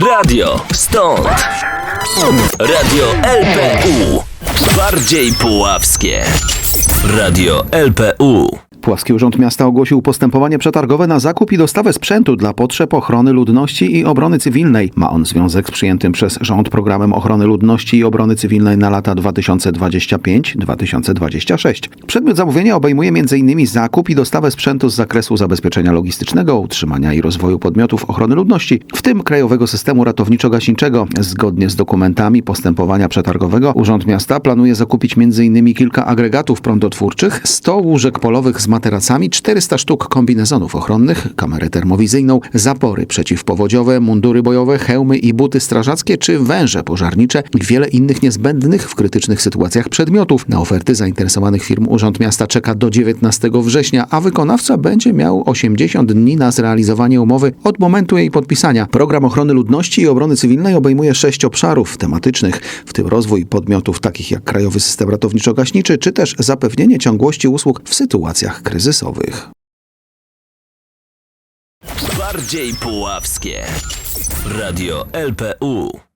Radio stąd. Radio LPU. Bardziej puławskie. Radio LPU. Płaski Urząd Miasta ogłosił postępowanie przetargowe na zakup i dostawę sprzętu dla potrzeb ochrony ludności i obrony cywilnej. Ma on związek z przyjętym przez rząd programem ochrony ludności i obrony cywilnej na lata 2025-2026. Przedmiot zamówienia obejmuje m.in. zakup i dostawę sprzętu z zakresu zabezpieczenia logistycznego, utrzymania i rozwoju podmiotów ochrony ludności, w tym Krajowego Systemu Ratowniczo-Gaśniczego. Zgodnie z dokumentami postępowania przetargowego Urząd Miasta planuje zakupić m.in. kilka agregatów prądotwórczych, 100 łóżek polowych z materacami, 400 sztuk kombinezonów ochronnych, kamerę termowizyjną, zapory przeciwpowodziowe, mundury bojowe, hełmy i buty strażackie czy węże pożarnicze i wiele innych niezbędnych w krytycznych sytuacjach przedmiotów. Na oferty zainteresowanych firm Urząd Miasta czeka do 19 września, a wykonawca będzie miał 80 dni na zrealizowanie umowy od momentu jej podpisania. Program ochrony ludności i obrony cywilnej obejmuje sześć obszarów tematycznych, w tym rozwój podmiotów takich jak Krajowy System Ratowniczo-Gaśniczy, czy też zapewnienie ciągłości usług w sytuacjach kryzysowych. Bardziej puławskie. Radio LPU.